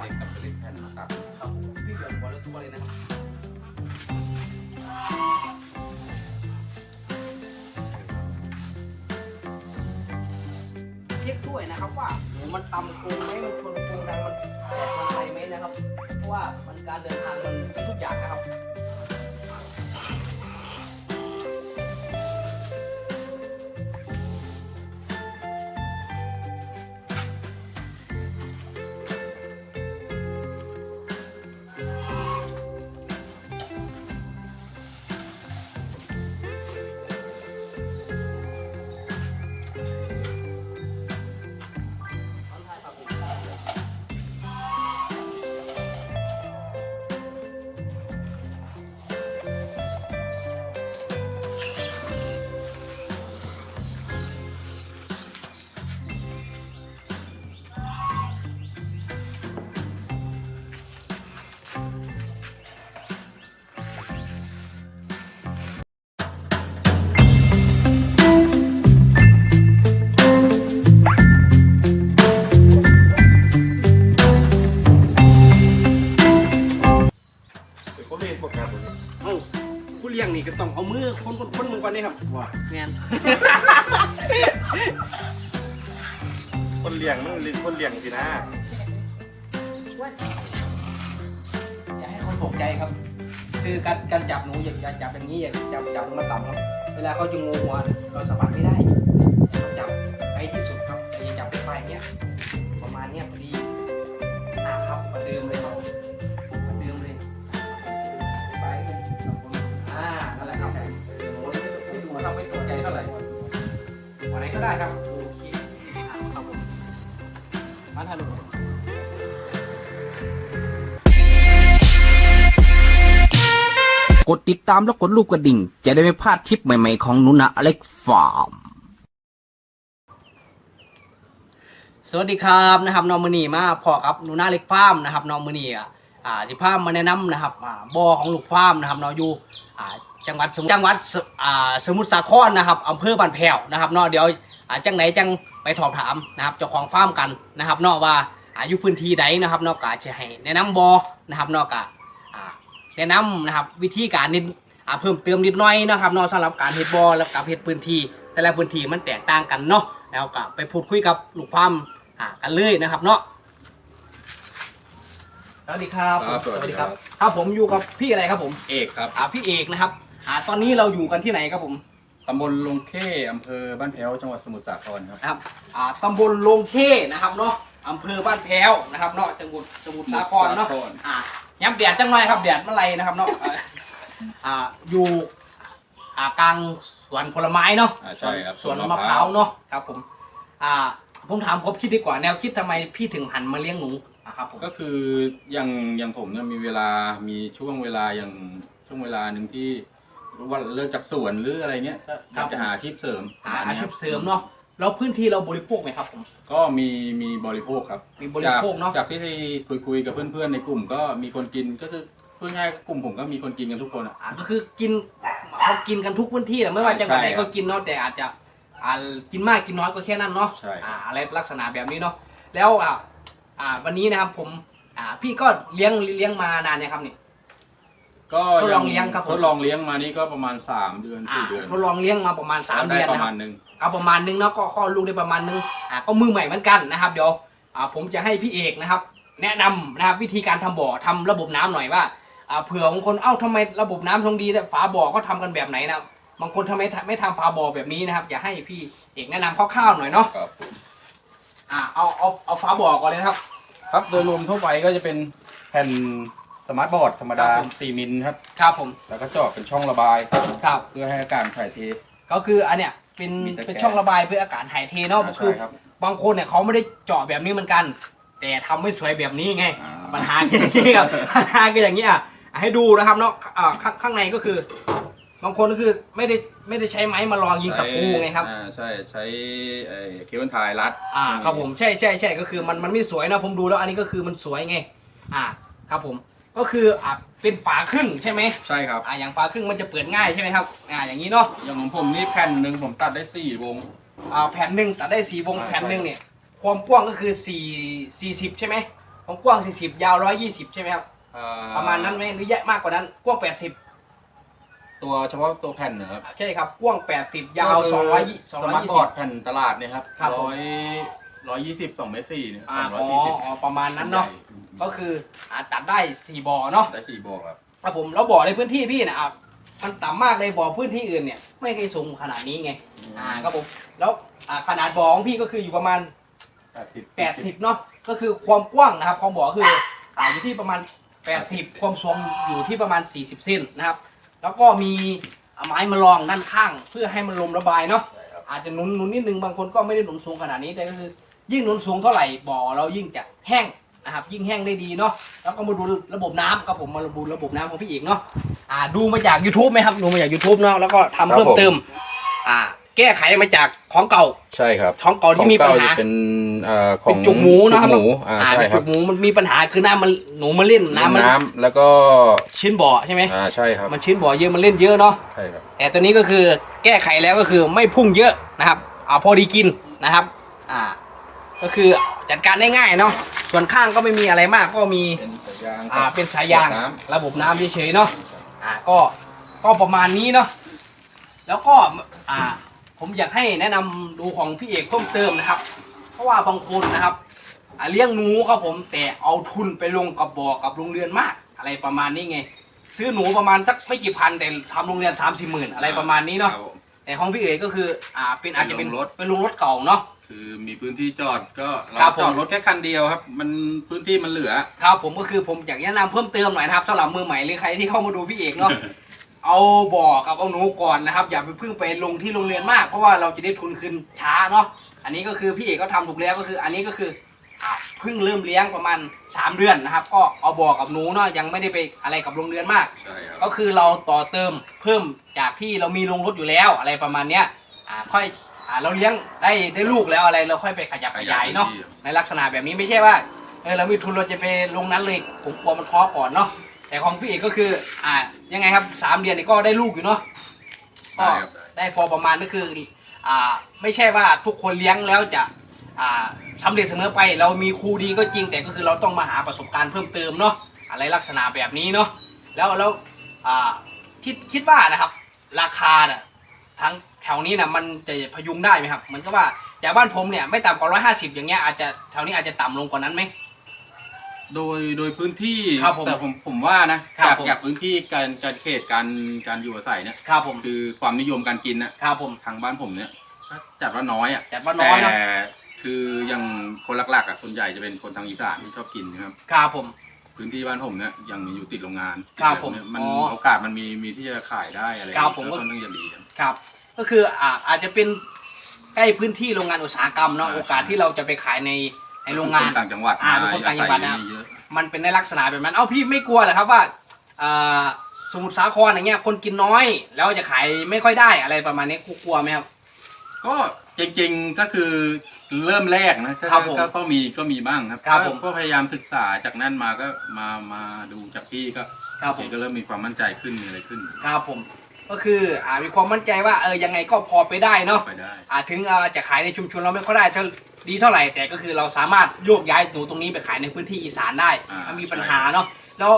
เหล็กกับสลิปแผ่นนะครับครับผมพี่เดือดหัวเลยทุกคนเลยนะครับเช็คด้วยนะครับว่าหมูมันต่ำโครงไหมมันชนโครงดังมันแตกมันอะไรไหมนะครับ เพราะว่ามันการเดินทางมันทุกอย่างนะครับ นี่ก็ต้องเอามือคนคนคนมึงก่อนนี่ครับว่าแม่นคนเลี้ยงมันเรียนคนเลี้ยงสินะอย่าให้เขาตกใจครับ คือการการจับหนูอย่าอย่าจับอย่างนี้อย่าจับจับมาต่ำครับ เวลาเขาจะงูหัวเราสะบัดไม่ได้ต้องจับไปที่สุดครับแต่อย่าจับไปไปเนี้ยประมาณเนี้ยพอดีอ่าครับประเดิมเลยครับ ก็ได้ครับโอเคครับผมมาถ่ายรูปกดติดตามแล้วกดรูปกระดิ่ง จะได้ไม่พลาดทริปใหม่ๆของนุนะอเล็กฟาร์ม สวัสดีครับนะครับน้องมือนีมาพอครับนูนาเล็กฟาร์มนะครับน้องมือนีอะอ่าที่ฟาร์มมาแนะนำนะครับอ่าบ่อของลูกฟาร์มนะครับเนาะอยู่อ่าจังหวัดสมุทรจังหวัดสอ่าสมุทรสาครนะครับอำเภอบ้านแพ้วนะครับเนาะเดี๋ยว อ่าจังไหนจังไปสอบถามนะครับเจ้าของฟาร์มกันนะครับเนาะว่าอาอยุพื้นที่ใดนะครับเนาะกะจะให้แนะนำบ่อนะครับเนาะกะอ่าแนะนำนะครับวิธีการนิดอ่าเพิ่มเติมนิดหน่อยนะครับเนาะสำหรับการเฮ็ดบ่อแล้วกับเฮ็ดพื้นที่ แต่ละพื้นที่มันแตกต่างกันเนาะแล้วก็ไปพูดคุยกับลูกฟาร์มอ่ากันเลยนะครับเนาะสวัสดีครับครับสวัสดีครับครับผมอยู่กับพี่อะไรครับผมเอกครับอ่าพี่เอกนะครับอ่าตอนนี้เราอยู่กันที่ไหนครับผมตำบลลงเข้อำเภอบ้านแพ้วจังหวัดสมุทรสาครครับ นะครับอ่าตำบลลงเท่นะครับเนาะอำเภอบ้านแพ้วนะครับเนาะจังหวัดสมุทรสาครเนาะสมุทรสาคร อ่าย้ำแดดจังหน่อยครับแดดเมื่อไรนะครับเนาะอ่าอ่าอยู่อ่ากลางสวนผลไม้เนาะอ่าใช่ครับสวนมะพร้าวเนาะครับผมอ่าผมถามครบคิดดีกว่าแนวคิดทำไมพี่ถึงหันมาเลี้ยงหนูอะครับผม ก็คืออย่างอย่างผมเนี่ยมีเวลามีช่วงเวลาอย่างช่วงเวลาหนึ่งที่ ว่าเลิกจากสวนหรืออะไรเงี้ยก็อยากจะหาอาชีพเสริมหาอาชีพเสริมเนาะแล้วพื้นที่เราบริโภคไหมครับผม ก็มีมีบริโภคครับมีบริโภคเนอะ จากจากที่คุยคุยกับเพื่อนๆในกลุ่ม ก็มีคนกินก็คือพูดง่ายๆกลุ่มผมก็มีคนกินกันทุกคนอะ อ่าก็คือกินเขากินกันทุกพื้นที่แหละไม่ว่าจังหวัดไหนใช่ครับก็กินเนาะแต่อาจจะอ่ากินมากกินน้อยก็แค่นั้นเนาะใช่ อ่าอะไรลักษณะแบบนี้เนาะแล้วอ่าอ่าวันนี้นะครับผมอ่าพี่ก็เลี้ยงเลี้ยงมานานเนี่ยครับนี่ ก็ทดลองเลี้ยงครับผม ทดลองเลี้ยงมานี่ก็ประมาณสามเดือนอ่าสี่เดือนทดลองเลี้ยงมาประมาณสามได้เดือนปนะระคมารับณหนึ่งเอาประมาณนึงเนาะก็คลอดลูกได้ประมาณนึงอ่าก็มือใหม่เหมือนกันนะครับเดี๋ยวอ่าผมจะให้พี่เอกนะครับ แนะนำนะครับวิธีการทำบ่อทำระบบน้ำหน่อยว่าอ่าเผื่อบางคนเอ้าทำไมระบบน้ำทรงดีแต่ฝาบ่อก็ทำกันแบบไหนนะครับบางคนทำไมไม่ทำฝาบ่อแบบนี้นะครับอยากให้พี่เอกแนะนำคร่าวๆหน่อยเนาะครับอ่าเอาเอาเอาฝาบ่อก่อนเลยนะครับ ครับโดยรวมทั่วไปก็จะเป็นแผ่น สมาร์ทบอร์ดธรรมดา ครับผม 4 มิลครับ ครับผม แล้วก็เจาะเป็นช่องระบาย ครับ เพื่อให้อากาศถ่ายเท ก็คืออันเนี้ยเป็นมีตะแกรงเป็นช่องระบายเพื่ออากาศถ่ายเทเนาะอ่าคือ ใช่ครับบางคนเนี่ยเขาไม่ได้เจาะแบบนี้เหมือนกัน แต่ทำไม่สวยแบบนี้ไง อ่า ปัญหาคืออย่างนี้ครับ ปัญหาคืออย่างนี้อะให้ดูนะครับเนาะอ่าข้างข้างในก็คือ บางคนก็คือไม่ได้ไม่ได้ใช้ไม้มาลองยิงสกรูไงครับ อ่าใช่ใช้ไอ้เคเบิลไทยรัดอ่าครับผมใช่ใช่ใช่ก็คือมันมันไม่สวยนะผมดูแล้วอันนี้ก็คือมันสวยไง อ่าครับผม ก็คืออ่าเป็นฝาครึ่งใช่ไหมใช่ครับอ่าอย่างฝาครึ่งมันจะเปิดง่ายใช่ไหมครับอ่าอย่างนี้เนาะอย่างของผมนี่แผ่นหนึ่งผมตัดได้สี่วง อ่าแผ่นหนึ่งตัดได้สีวงใช่ แผ่นหนึ่งเนี่ยความกว้างก็คือสี่สี่สิบใช่ไหมผของกว้าง40ยาว120ใช่ไหมครับเอ่อประมาณนั้นไหมหรือแยะมากกว่านั้นกว้าง80ตัวเฉพาะตัวแผ่นนะครับใช่ครับกว้าง80ยาวก็คือ220สมาร์ทบอร์ด220แผ่นตลาดเนี่ยครับครับผม ร้อยร้อยยี่สิบสองเมตรสี่เนี่ยอ่าสองร้อ๋อยสี่สิบอประมาณนั้นเนาะ ก็คืออ่าตัดได้4บ่อเนาะได้สี่บอกครับครับผมแล้วบ่อในพื้นที่พี่เนะครับมันต่ำมากเลยบ่อพื้นที่อื่นเนี่ย ไม่เคยสูงขนาดนี้ไง อ่าครับผมแล้วอ่าขนาดบ่อของพี่ก็คืออยู่ประมาณแปดสิบ80เนาะก็คือความกว้างนะครับ ความบ่อคืออ่าอยู่ที่ประมาณ80ความสูงอยู่ที่ประมาณ40เซนนะครับ แล้วก็มีอ่าไม้มารองด้านข้าง เพื่อให้มันลมระบายเนาะใช่ครับอาจจะหนุนหนุนนิดนึงบางคนก็ไม่ได้หนุนสูงขนาดนี้แต่ก็คือ ยิ่งหนุนสูงเท่าไหร่บ่อเรายิ่งจะแห้ง นะครับยิ่งแห้งได้ดีเนาะแล้วก็มาดูระบบน้ำครับผมมาดูระบบน้ำของพี่เอกเนาะอ่าดูมาจาก YouTube ไหมครับดูมาจาก YouTube เนาะแล้วก็ทำเพิ่มเติมอ่าแก้ไขมาจากของเก่า ใช่ครับของเก่าที่มีปัญหาจะเป็นเอ่อขอเป็งนจุกหมูนะครับจุกหมูอ่าอ่าใช่เป็นครัจุบกหมูมันมีปัญหาคือน้ำมันหนูมาเล่นน้ำมันน้ำแล้วก็ชิ้นบ่อใช่ไหมอ่าใช่ครับมันชิ้นบ่อเยอะมันเล่นเยอะเนาะใช่ครับ แต่ตัวนี้ก็คือแก้ไขแล้วก็คือไม่พุ่งเยอะนะครับอ่าพอดีกินนะครับอ่า ก็คือจัดการได้ง่ายเนาะส่วนข้างก็ไม่มีอะไรมากก็มีเป็นสายยางอ่าเป็นสายยางน้ระบบน้ำเฉยๆเนาะอ่าก็ก็ประมาณนี้เนาะแล้วก็อ่าผมอยากให้แนะนำดูของพี่เอกเพิ่มเติมนะครับ เพราะว่าบางคนนะครับอ่าเลี้ยงหนูครับผมแต่เอาทุนไปลงกับบ่อกับโรงเรือนมาก อะไรประมาณนี้ไง ซื้อหนูประมาณสักไม่กี่พันแต่ทำโรงเรียนสามสี่หมื่นอะไรประมาณนี้เนาะครับผมแต่ของพี่เอ๋ก็คืออ่าเป็นอาจจะเป็นเป็นโรงรถเป็นโรงรถเก่าเนาะ คือมีพื้นที่จอดก็เราครับผม จอดรถแค่คันเดียวครับ มันพื้นที่มันเหลือ ครับผมก็คือผมอยากแนะนำเพิ่มเติมหน่อยนะครับสำหรับมือใหม่หรือใครที่เข้ามาดูพี่เอกเนาะ เอาบ่อกับเอาหนูก่อนนะครับ อย่าไปเพิ่งไปลงที่โรงเรียนมากเพราะว่าเราจะได้ทุนคืนช้าเนาะอันนี้ก็คือพี่เอกก็ทำถูกแล้วก็คือ อันนี้ก็คืออ่าเพิ่งเริ่มเลี้ยงประมาณสามเดือนนะครับ ก็เอาบ่อกับหนูเนาะยังไม่ได้ไปอะไรกับโรงเรียนมาก ใช่ครับก็คือเราต่อเติมเพิ่มจากที่เรามีโรงรถอยู่แล้วอะไรประมาณเนี้ยอ่าค่อย อ่าเราเลี้ยงได้ได้ลูกแล้วอะไรเราค่อยไปขยับขยายเนาะในลักษณะแบบนี้ไม่ใช่ว่าเออเรามีทุนเราจะไปลงนั้นเลยผมกลัวมันท้อก่อนเนาะแต่ของพี่เอกก็คืออ่ายังไงครับสามเดือนนี่ก็ได้ลูกอยู่เนาะก็ได้ครับได้พอประมาณก็คืออ่าไม่ใช่ว่าทุกคนเลี้ยงแล้วจะอ่าสำเร็จเสมอไป เรามีครูดีก็จริงแต่ก็คือเราต้องมาหาประสบการณ์เพิ่มเติมเนาะอะไรลักษณะแบบนี้เนาะแล้วแล้วอ่าคิดคิดว่านะครับ ราคาน่ะทั้ง แถวนี้นะมันจะพยุงได้ไหมครับเหมือนกับว่าจากบ้านผมเนี่ยไม่ต่ำกว่าร้อยห้าสิบอย่างเงี้ยอาจจะแถวนี้อาจจะต่ำลงกว่านั้นไหม โดยโดยพื้นที่ครับผมแต่ผมผมว่านะครับจากผม จากพื้นที่การการเขตการการอยู่อาศัยเนี่ยครับผมคือความนิยมการกินนะครับผม ทางบ้านผมเนี่ยก็จัดว่าน้อยอะจัดว่าน้อยเนอะแต่คือยังคนหลักๆอะส่วนใหญ่จะเป็นคนทางอีสานที่ชอบกินนะครับ ครับผม พื้นที่บ้านผมเนี่ยยังอยู่ติดโรงงานครับผมเนี่ยมันอ๋อโอกาสมันมีมีที่จะขายได้อะไรครับผม ก็ค่อนข้างจะดีครับ ครับ ก็คืออ่าอาจจะเป็นใกล้พื้นที่โรงงานอุตสาหกรรมเนาะอ่าโอกาสที่เราจะไปขายในในโรงงานคต่างจังหวัดอ่าเป็นคนต่างจังหวัดนะครับอาศัยเยอะมันเป็นในลักษณะแบบนั้น เอ้าพี่ไม่กลัวเหรอครับว่าอ่าสมุทรสาครอย่างเงี้ยคนกินน้อย แล้วจะขายไม่ค่อยได้อะไรประมาณนี้กลัวไหมครับ ก็จริงๆก็คือเริ่มแรกนะก็ครับผมก็ก็มีก็มีบ้างครับครับก็ผมก็พยายามศึกษาจากนั้นมาก็มามาดูจากพี่ก็ครับผเห็มนก็เริ่มมีความมั่นใจขึ้นมีอะไรขึ้น ครับผม ก็คืออ่ามีความมั่นใจว่าเออยังไงก็พอไปได้เนาะไปได้ อ่าถึงอ่าจะขายในชุมชนเราไม่ค่อยได้เท่าดีเท่าไหร่แต่ก็คือเราสามารถโยกย้ายหนูตรงนี้ไปขายในพื้นที่อีสานได้อ่า ถ้ามีปัญหาเนาะแล้ว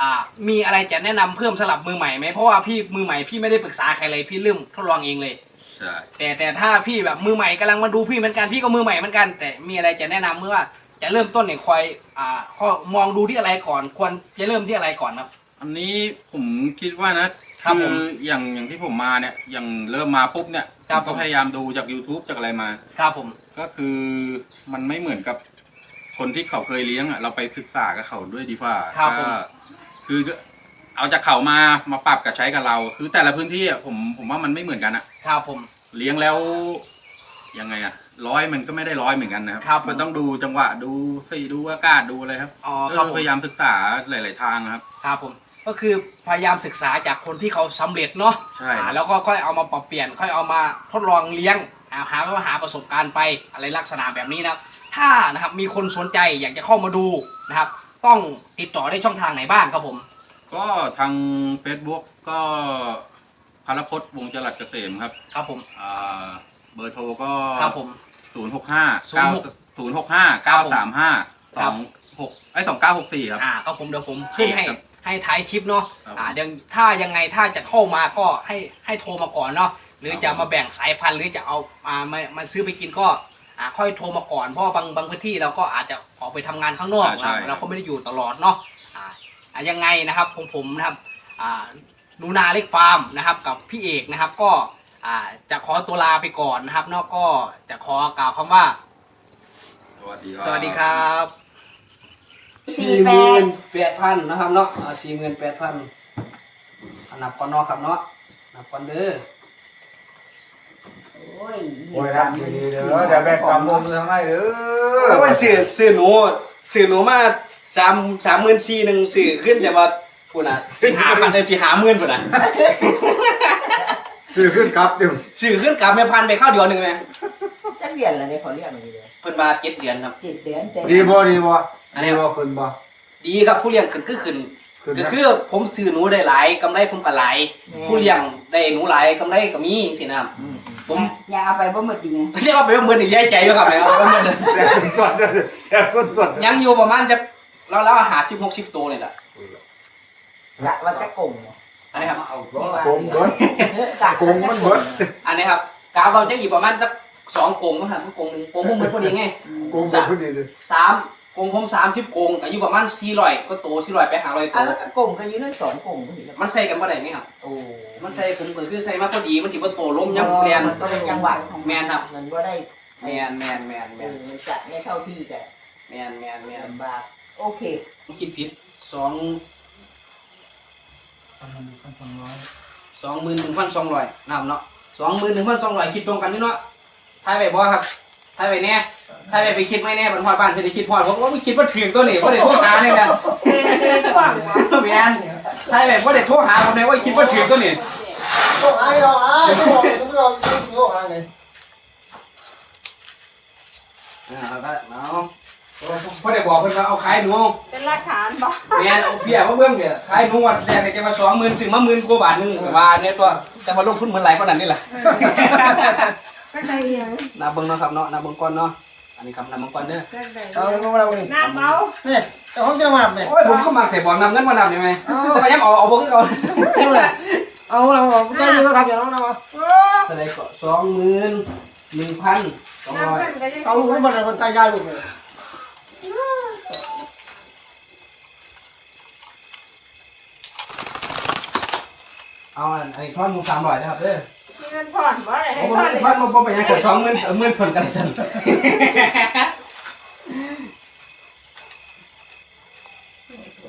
อ่ามีอะไรจะแนะนำเพิ่มสำหรับมือใหม่ไหมเพราะว่าพี่มือใหม่พี่ไม่ได้ปรึกษาใครเลยพี่เริ่มทดลองเองเลย ใช่แต่แต่ถ้าพี่แบบมือใหม่กำลังมาดูพี่เหมือนกันพี่ก็มือใหม่เหมือนกัน แต่มีอะไรจะแนะนำเมื่อว่าจะเริ่มต้นเนี่ยคอยอ่าข้อมองดูที่อะไรก่อน ควรจะเริ่มที่อะไรก่อนครับ อันนี้ผมคิดว่านะ ครับผมอย่างอย่างที่ผมมาเนี่ยอย่างเริ่มมาปุ๊บเนี่ยครับผม ก็พยายามดูจาก YouTube จากอะไรมา ครับผม ก็คือมันไม่เหมือนกับคนที่เขาเคยเลี้ยงอะเราไปศึกษากับเขาด้วยดีฟ่าครับผม ก็คือเอาจากเขามามาปรับกับใช้กับเรา คือแต่ละพื้นที่อะผมผมว่ามันไม่เหมือนกันอะ ครับผม เลี้ยงแล้วยังไงอะร้อยมันก็ไม่ได้ร้อยเหมือนกันนะครับครับผม มันต้องดูจังหวะดูสีดูอากาศดูอะไรครับอ๋อก็ครับผมพยายามศึกษาหลาย ๆ ทางครับ ครับผม ก็คือพยายามศึกษาจากคนที่เขาสำเร็จเนาะใช่ อ่าแล้วก็ค่อยเอามาปรับเปลี่ยน ค่อยเอามาทดลองเลี้ยงอ่าหาว่าหาประสบการณ์ไปอะไรลักษณะแบบนี้นะครับ ถ้านะครับมีคนสนใจอยากจะเข้ามาดูนะครับ ต้องติดต่อได้ช่องทางไหนบ้างครับผม ก็ทาง Facebook ก็พารพจน์วงจรัสเกษมครับครับผมอ่าเบอร์โทรก็ครับผม ศูนย์หกห้าศูนเก้าย์หกศูนย์หกห้าเก้าสามห้าคสรัอบงหกไอ้สองเก้าหกสี่ครับ อ่าก็ผมเดี๋ยวผมขึ้นให้ครับ ให้ท้ายคลิปเนาะครับอ่าเดี๋ยวถ้ายังไงถ้าจะเข้ามาก็ให้ให้โทรมาก่อนเนาะหรือจะมาแบ่งสายพันธุ์หรือจะเอามามามาซื้อไปกินก็อ่าค่อยโทรมาก่อนเพราะว่าบางบางพื้นที่เราก็อาจจะออกไปทำงานข้างนอกอ่าใช่นะเราก็ไม่ได้อยู่ตลอดเนาะอ่าอ่ายังไงนะครับของผมนะครับอ่าหนูนาเล็กฟาร์มนะครับกับพี่เอกนะครับก็อ่าจะขอตัวลาไปก่อนนะครับเนาะก็จะขอกล่าวคำว่า สวัสดีสวัสดีครับ สี่แปดแปดพันนะครับเนาะสี่หมื่นแปดพันนับก่อนเนาะครับเนาะนับก่อนเด้อโอ้ยโอ้ยรับดีๆเด้อเดี๋ยวแบกกำมือทางไหนเด้อแล้วไปสื่อสื่อหนูสื่อหนูมาสามสามหมื่นสี่หนึ่งสื่อขึ้นแต่ว่าคุณอะขึ้นหาพันเลยสี่หาหมื่นปุ่นอะซื้อขึ้นครับอยู่สื่อขึ้นกลับไม่พันไปเข้าเดียวหนึ่งไหมจะเรียนอะไรเนี่ยเขาเรียกอะไรเลยเพิ่นมาเจ็ดเดือนครับเจ็ดเดือนแต่ดีบ่ ดีบ่ดีบ่ขึ้นบ่ดีครับผู้เลี้ยงขึ้นคือขึ้นขึ้นก็นะคือผมซื้อหนูได้หลายกำไรผมก็หลาย ผู้เลี้ยงได้หนูหลายกำไรก็มีสินะครับผมอย่าเอาไปบ่หมดจริงไงเรียกว่าไปว่าเมื่อนี่ย้ายใจอยู่ครับไปว่าเมื่อนี่แต่คนสดแต่คนสดยังอยู่ประมาณจะเราเราหาสิบหกสิบตัวเลยล่ะกะว่าจะโกงเนี่ยอันนี้ครับโกงเบิดเออกะโกงมันเบิดอันนี้ครับกาวเราจะอยู่ประมาณสักสองกงมั้งครับกงหนึ่งกงมุมเป็นพอดีไงโกงเบิดพอดีเลยสาม กงผมสามสิบกงอายุประมาณสี่ร้อยก็โตสี่ร้อยไปหาร้อยโตอะแล้วก็โกงกันอยู่นั่นสองโกงก็เห็นแล้วมันใส่กันบ่ได้ไหมครับโอ้มันใส่ผมก็คือใส่มาพอดีมันถือว่าโตล้มยังเรียน มันก็เป็นจังหวะของแมนครับมันก็ได้แมนแมนแมนแมเอนอจัดไม่เท่าที่แต่แมนแมนแมนลำบากโอเคคิดผิดสองสองหมื่นหนึ่งพันสองร้อยนะครับเนาะสองหมื่นหนึ่งพันสองร้อยคิดตรงกันนี่เนาะทายไปบ่ครับ ทายไปแน่ทายไปไปคิดไม่แน่บรรพอดบ้านจะได้คิดพอดผมว่าไม่คิดว่าถึงตัวนี้ว่าได้โทรหาเนี่ยนะแมนทายแบบว่าได้โทรหาผมเลยว่าคิดว่าถึงตัวนี้ Không ai đâu, ai không cũng không không ai này. อ่าก็เอาพอได้บอกเพิ่นว่าเอาขายหนูเป็นหลักฐานบ่แมนเอาเพี้ยมาเบิ่งเดี๋ยวขายหนูวันแรกเนี่ยแกมาสองหมื่นซื้อมาหมื่นกว่าบาทหนึงว่าเนี่ยตัวแต่ว่าลงทุนเหมือนหลายคนนั้นนี่แหละ ก็ได้ยังนาเบิ่งเนาะครับเนาะนาเบิ่งก่อนเนาะอันนี้ครับนาเบิ่งก่อนเด้อก็ได้ Ờ, không đâu đi. น้ำเมา Nè, tao không cho mập này. โอ้ยผมก็มาแต่บอกนำเงินมานำได้ไหมแต่ว่ายังเอาเอาบ่คือเก่า Không là. Ờ, không đâu, không cho đi nó gặp nó đâu. เท่าไหร่ก็สองหมื่นหนึ่งพันสองร้อยน้ำกันก็ยัง Tao không biết là con tay gai luôn rồi. เอาอันนี้ทอนหมูสามร้อยนะครับเด้อมี เงินผ่อนบ่ได้ให้โอ้ผ่อนทอนหมูบ่ไปยังกดสองหมื่นเออหมื่นคนกันสั่น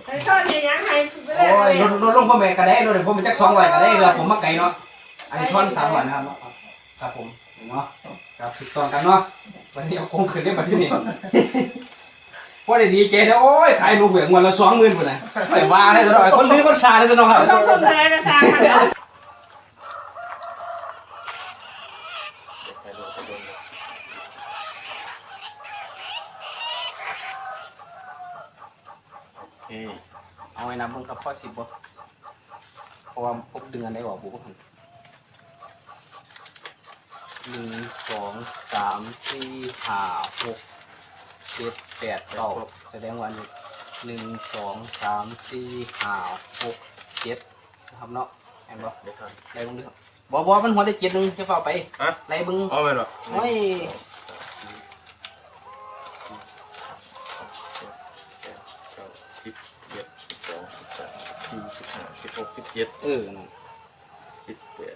ให้ผ่อนให้ยังให้ไปเลยโอ้ยลดลดลงพ่อแม่ก็ได้ลดให้ผมเป็นจักสองร้อยก็ได้เรือผมมาไกลเนาะอันนี้ทอนสามร้อยนะครับเนาะครับผมเนาะครับถูกต้องกันเนาะวันนี้เอาคงคืนได้มาที่นี่พอได้ดีเจนะโอ้ยขายลูกเหวี่ยงวันละสองหมื่นคนนะแต่ว่าได้ตลอดคนดื้อคนชาได้ตลอดครับ ต้องทุนอะไรก็สร้างมัน เนาะเอาไว้นะเบิ่งกับพ่อสิบบ่เพราะว่าพบดึงอันได้ออกบุกหนึ่งสองสามสี่ห้าหกเจ็ดแปดเก้าแสดงว่าหนึ่งหนึ่งสองสามสี่ห้าหกเจ็ดนะครับเนาะเห็นบ่ไล่เบิ่งเด้อบ่บ่มันหัวได้เจ็ดหนึงจะเฝ้าไปฮะ ไล่เบิ่งเอาไปหรอ โอ้ย สิบเจ็ดสิบสองสิบสามสี่ สิบห้าสิบหกสิบเจ็ดเออนั่นสิบแปด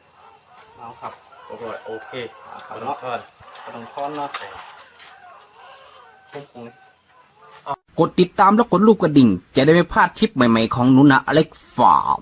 เอาครับโอเคโอเคเอาคเอารับเนาะเนาะกระดองค้อนเนาะผมคงกดติดตามแล้วกดรูปกระดิ่ง จะได้ไม่พลาดทริปใหม่ๆของหนุนะอเล็กฟาร์ม